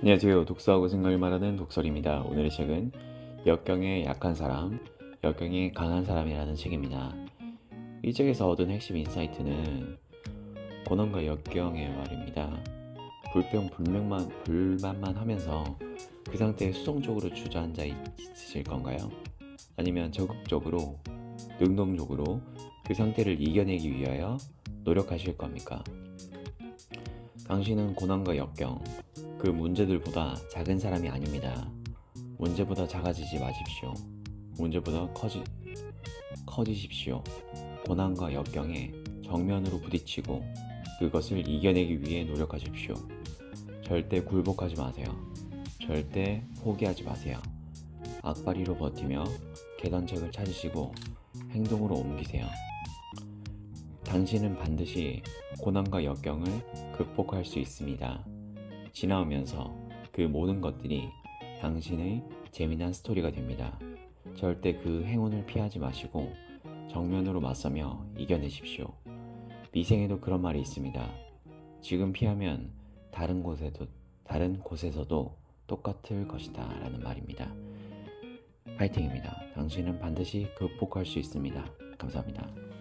안녕하세요. 독서하고 생각을 말하는 독설입니다. 오늘의 책은 역경에 약한 사람, 역경에 강한 사람이라는 책입니다. 이 책에서 얻은 핵심 인사이트는 고난과 역경의 말입니다. 불평 불명만 불만만 하면서 그 상태에 수동적으로 주저앉아 있- 있으실 건가요? 아니면 적극적으로 능동적으로 그 상태를 이겨내기 위하여 노력하실 겁니까? 당신은 고난과 역경, 그 문제들보다 작은 사람이 아닙니다. 문제보다 작아지지 마십시오. 문제보다 커지, 커지십시오. 고난과 역경에 정면으로 부딪히고 그것을 이겨내기 위해 노력하십시오. 절대 굴복하지 마세요. 절대 포기하지 마세요. 악바리로 버티며 계단책을 찾으시고 행동으로 옮기세요. 당신은 반드시 고난과 역경을 극복할 수 있습니다. 지나오면서 그 모든 것들이 당신의 재미난 스토리가 됩니다. 절대 그 행운을 피하지 마시고 정면으로 맞서며 이겨내십시오. 미생에도 그런 말이 있습니다. 지금 피하면 다른 곳에도 다른 곳에서도 똑같을 것이다라는 말입니다. 파이팅입니다. 당신은 반드시 극복할 수 있습니다. 감사합니다.